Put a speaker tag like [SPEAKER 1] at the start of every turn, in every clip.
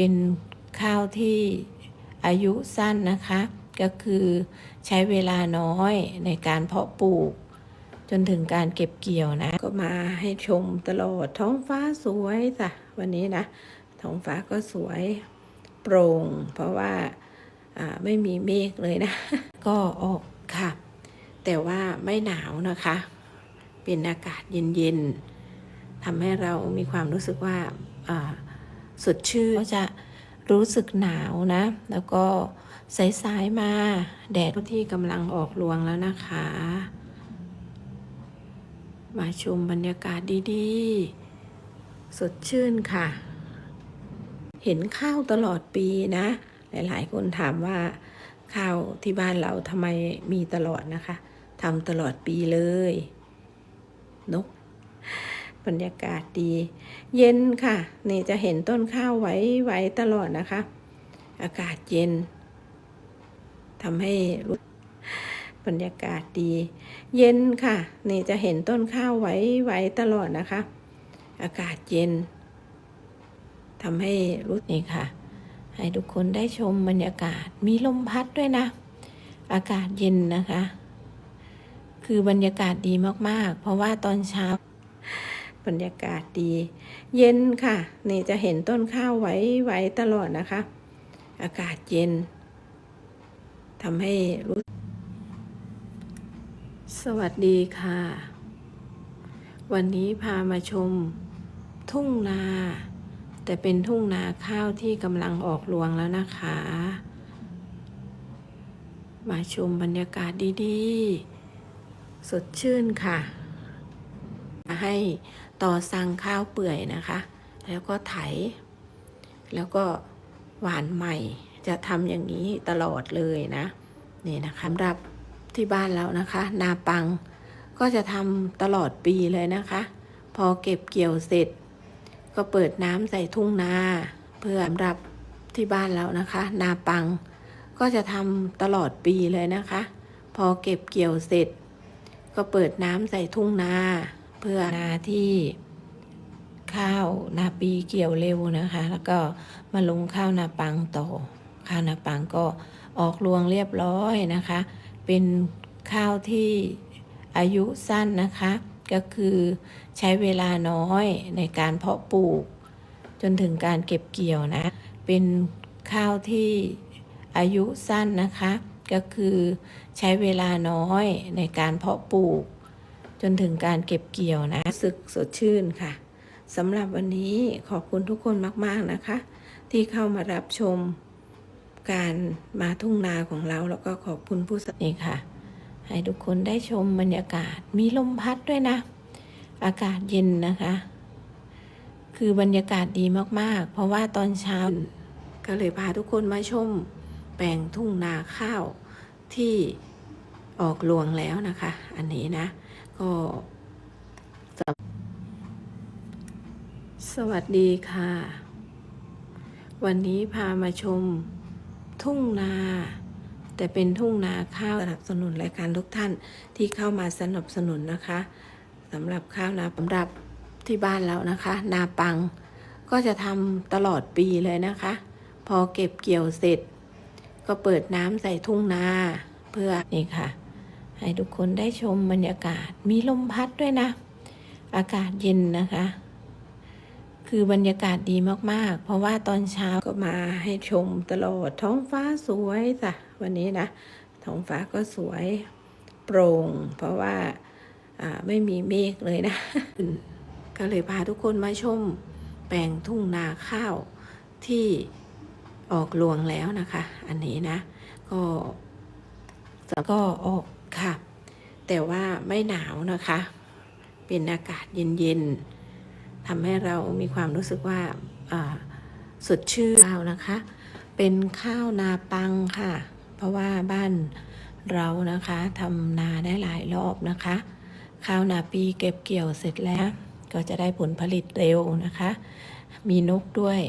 [SPEAKER 1] เป็นข้าวที่อายุสั้นนะคะ ก็คือใช้เวลาน้อยในการเพาะปลูก จนถึงการเก็บเกี่ยวนะ ก็มาให้ชมตลอดท้องฟ้าสวยจ้ะวันนี้นะ ท้องฟ้าก็สวยโปร่ง เพราะว่าไม่มีเมฆเลยนะ ก็ออกค่ะ แต่ว่าไม่หนาวนะคะ เป็นอากาศเย็นๆทำให้เรามีความรู้สึกว่าอ่า สดชื่นก็จะรู้สึกหนาวนะ แล้วก็สายๆมาแดดที่กำลังออกรวงแล้วนะคะ มาชมบรรยากาศดีๆ สดชื่นค่ะ เห็นข้าวตลอดปีนะ หลายๆ คนถามว่าข้าวที่บ้านเราทำไมมีตลอดนะคะทำตลอดปีเลย นก บรรยากาศดี เย็นค่ะ นี่จะเห็นต้นข้าวไว้ไว้ตลอดนะคะ อากาศเย็นทำให้รู้บรรยากาศดี เย็นค่ะ นี่จะเห็นต้นข้าวไว้ไว้ตลอดนะคะ อากาศเย็นทำให้รู้นี่ค่ะ ให้ทุกคนได้ชมบรรยากาศมีลมพัดด้วยนะ อากาศเย็นนะคะ คือบรรยากาศดีมากๆ เพราะว่าตอนเช้า บรรยากาศดี เย็นค่ะ นี่จะเห็นต้นข้าวไว้ไว้ตลอดนะคะ อากาศเย็นทำให้รู้สวัสดีค่ะ วันนี้พามาชมทุ่งนา แต่เป็นทุ่งนาข้าวที่กำลังออกรวงแล้วนะคะ มาชมบรรยากาศดี ๆ สดชื่นค่ะ ให้ต่อสั่งข้าวเปื่อยนะคะ แล้วก็ไถ แล้วก็หวานใหม่ จะทำอย่างนี้ตลอดเลยนะ นี่นะคะสำหรับที่บ้านเรานะคะ นาปังก็จะทำตลอดปีเลยนะคะ พอเก็บเกี่ยวเสร็จ ก็เปิดน้ำใส่ทุ่งนา เพื่อสำหรับที่บ้านเรานะคะ นาปังก็จะทำตลอดปีเลยนะคะ พอเก็บเกี่ยวเสร็จ ก็เปิดน้ำใส่ทุ่งนา เพื่อนาที่ข้าวนาปีเกี่ยวเร็วนะคะ แล้วก็มาลงข้าวนาปังต่อ ข้าวนาปังก็ออกรวงเรียบร้อยนะคะ เป็นข้าวที่อายุสั้นนะคะ ก็คือใช้เวลาน้อยในการเพาะปลูก จนถึงการเก็บเกี่ยวนะ เป็นข้าวที่อายุสั้นนะคะ ก็คือใช้เวลาน้อยในการเพาะปลูก จนถึงการเก็บเกี่ยวนะรู้สึกสดชื่นค่ะสำหรับวันนี้ขอบคุณทุกคนมาก ๆ นะคะ ที่เข้ามารับชมการมาทุ่งนาของเรา แล้วก็ขอบคุณผู้สนับค่ะ ให้ทุกคนได้ชมบรรยากาศมีลมพัดด้วยนะ อากาศเย็นนะคะ คือบรรยากาศดีมากๆ เพราะว่าตอนเช้าก็เลยพาทุกคนมาชมแปลงทุ่งนาข้าวที่ออกรวงแล้วนะคะ อันนี้นะ ก็สวัสดีค่ะ วันนี้พามาชมทุ่งนา แต่เป็นทุ่งนาข้าวสนับสนุนรายการทุกท่านที่เข้ามาสนับสนุนนะคะสำหรับข้าวนาสำหรับที่บ้านเรานะคะ นาปังก็จะทำตลอดปีเลยนะคะ พอเก็บเกี่ยวเสร็จ ก็เปิดน้ำใส่ทุ่งนาเพื่อนี่ค่ะ ให้ทุกคนได้ชมบรรยากาศมีลมพัดด้วยนะ อากาศเย็นนะคะ คือบรรยากาศดีมากๆ เพราะว่าตอนเช้าก็มาให้ชมตลอดท้องฟ้าสวยจ้ะวันนี้นะ ท้องฟ้าก็สวยโปร่ง เพราะว่าไม่มีเมฆเลยนะ ก็เลยพาทุกคนมาชมแปลงทุ่งนาข้าวที่ออกรวงแล้วนะคะ อันนี้นะ ก็ก็ออก ค่ะ แต่ว่าไม่หนาวนะคะ เป็นอากาศเย็นๆทำให้เรามีความรู้สึกว่าสดชื่นข้าวนะคะ เป็นข้าวนาปังค่ะ เพราะว่าบ้านเรานะคะทำนาได้หลายรอบนะคะ ข้าวนาปีเก็บเกี่ยวเสร็จแล้ว ก็จะได้ผลผลิตเร็วนะคะ มีนกด้วย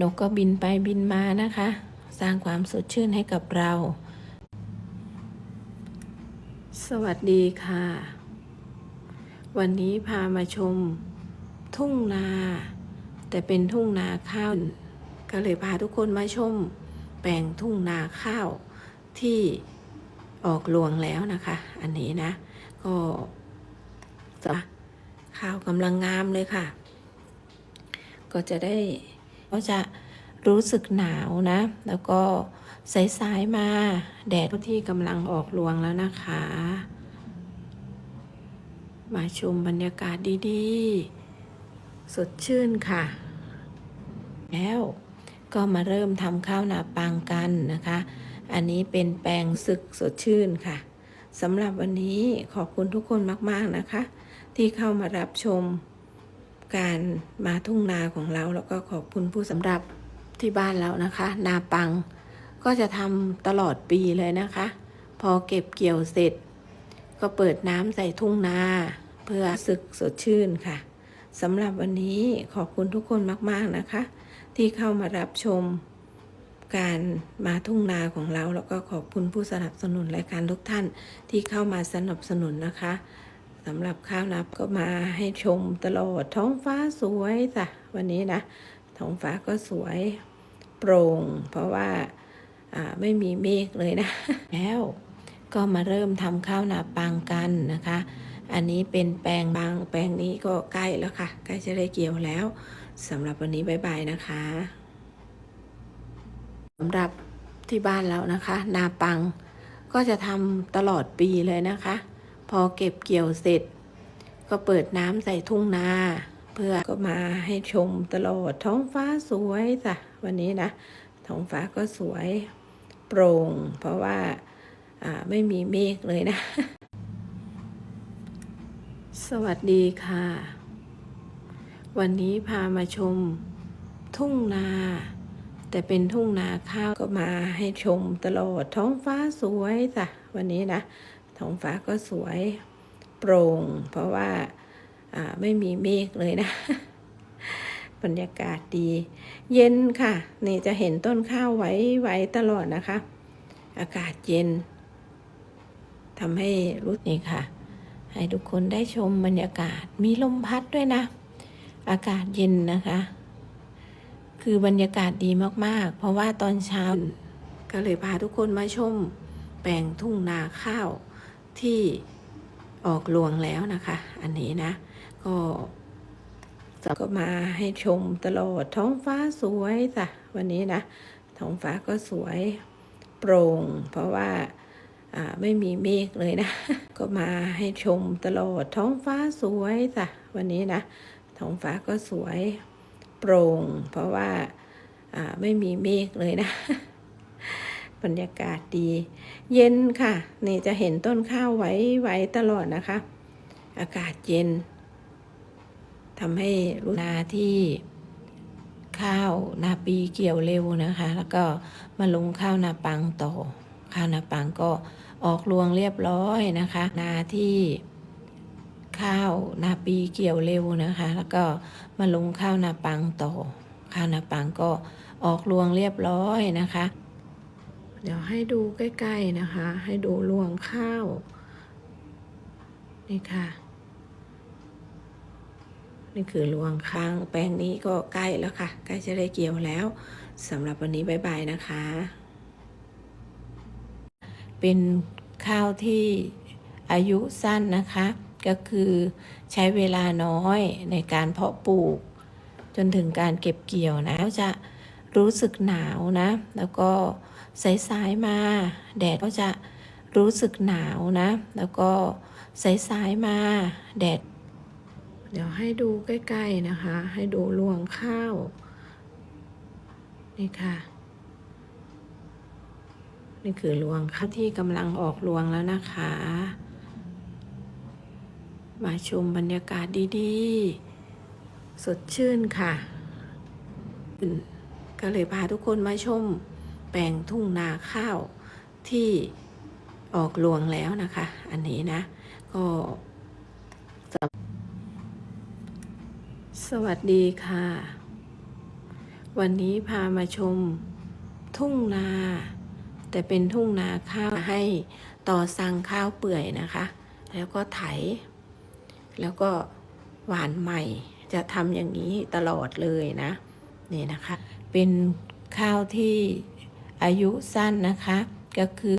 [SPEAKER 1] นกก็บินไปบินมานะคะ สร้างความสดชื่นให้กับเรา สวัสดีค่ะ วันนี้พามาชมทุ่งนา แต่เป็นทุ่งนาข้าว ก็เลยพาทุกคนมาชม แปลงทุ่งนาข้าวที่ออกรวงแล้วนะคะ อันนี้นะ ก็ข้าวกำลังงามเลยค่ะ ก็จะได้ก็จะรู้สึกหนาวนะ แล้วก็ สายๆมา แดดที่กำลังออกรวงแล้วนะคะ มาชมบรรยากาศดีๆ สดชื่นค่ะ แล้วก็มาเริ่มทำข้าวนาปังกันนะคะ อันนี้เป็นแปลงศึกสดชื่นค่ะสำหรับวันนี้ขอบคุณทุกคนมาก ๆนะคะ ที่เข้ามารับชมการมาทุ่งนาของเรา แล้วก็ขอบคุณผู้สำหรับที่บ้านเรานะคะ นาปัง ก็จะทำตลอดปีเลยนะคะ พอเก็บเกี่ยวเสร็จ ก็เปิดน้ำใส่ทุ่งนา เพื่อสึกสดชื่นค่ะสำหรับวันนี้ขอบคุณทุกคนมาก ๆนะคะ ที่เข้ามารับชมการมาทุ่งนาของเรา แล้วก็ขอบคุณผู้สนับสนุนรายการทุกท่านที่เข้ามาสนับสนุนนะคะสำหรับข้าวนับก็มาให้ชมตลอดท้องฟ้าสวยจ้ะวันนี้นะ ท้องฟ้าก็สวยโปร่ง เพราะว่าอ่า ไม่มีเมฆเลยนะ แล้วก็มาเริ่มทำข้าวนาปังกันนะคะ อันนี้เป็นแปลงบางแปลงนี้ก็ใกล้แล้วค่ะ ใกล้จะได้เกี่ยวแล้วสำหรับวันนี้บ๊ายบายนะคะสำหรับที่บ้านเรานะคะ นาปังก็จะทำตลอดปีเลยนะคะ พอเก็บเกี่ยวเสร็จ ก็เปิดน้ำใส่ทุ่งนา เพื่อก็มาให้ชมตลอดท้องฟ้าสวยจ้ะวันนี้นะ ท้องฟ้าก็สวย โปร่ง เพราะว่าไม่มีเมฆเลยนะ สวัสดีค่ะ วันนี้พามาชมทุ่งนา แต่เป็นทุ่งนาข้าวก็มาให้ชมตลอดท้องฟ้าสวยจ้ะวันนี้นะ ท้องฟ้าก็สวยโปร่ง เพราะว่าไม่มีเมฆเลยนะ บรรยากาศดี เย็นค่ะ นี่จะเห็นต้นข้าวไหวไหวตลอดนะคะ อากาศเย็นทำให้รู้นี่ค่ะ ให้ทุกคนได้ชมบรรยากาศมีลมพัดด้วยนะ อากาศเย็นนะคะ คือบรรยากาศดีมากๆ เพราะว่าตอนเช้า ก็เลยพาทุกคนมาชม แปลงทุ่งนาข้าวที่ออกรวงแล้วนะคะ อันนี้นะ ก็ ก็มาให้ชมตลอดท้องฟ้าสวยจ้ะวันนี้นะ ท้องฟ้าก็สวยโปร่ง เพราะว่าไม่มีเมฆเลยนะ ก็มาให้ชมตลอดท้องฟ้าสวยจ้ะวันนี้นะ ท้องฟ้าก็สวยโปร่ง เพราะว่าไม่มีเมฆเลยนะ บรรยากาศดี เย็นค่ะ นี่จะเห็นต้นข้าวไหวไหวตลอดนะคะ อากาศเย็น ทำให้รู้นาที่ข้าวนาปีเกี่ยวเร็วนะคะ แล้วก็มาลงข้าวนาปังต่อ ข้าวนาปังก็ออกรวงเรียบร้อยนะคะ นาที่ข้าวนาปีเกี่ยวเร็วนะคะ แล้วก็มาลงข้าวนาปังต่อ ข้าวนาปังก็ออกรวงเรียบร้อยนะคะ เดี๋ยวให้ดูใกล้ ๆนะคะ ให้ดูรวงข้าวนี่ค่ะ นี่คือรวงข้างแปลงนี้ก็ใกล้แล้วค่ะ ใกล้จะได้เกี่ยวแล้วสำหรับวันนี้บ๊ายบายนะคะ เป็นข้าวที่อายุสั้นนะคะ ก็คือใช้เวลาน้อยในการเพาะปลูก จนถึงการเก็บเกี่ยวนะจะรู้สึกหนาวนะ แล้วก็สายๆมา แดดก็จะรู้สึกหนาวนะ แล้วก็สายๆมาแดด เดี๋ยวให้ดูใกล้ ๆนะคะ ให้ดูรวงข้าว นี่ค่ะ นี่คือรวงข้าวที่กำลังออกรวงแล้วนะคะ มาชมบรรยากาศดีๆ สดชื่นค่ะ ก็เลยพาทุกคนมาชมแปลงทุ่งนาข้าวที่ออกรวงแล้วนะคะ อันนี้นะ ก็ สวัสดีค่ะ วันนี้พามาชมทุ่งนา แต่เป็นทุ่งนาข้าวให้ต่อสั่งข้าวเปื่อยนะคะ แล้วก็ไถ แล้วก็หวานใหม่จะทำอย่างนี้ตลอดเลยนะนี่นะคะ เป็นข้าวที่อายุสั้นนะคะก็คือ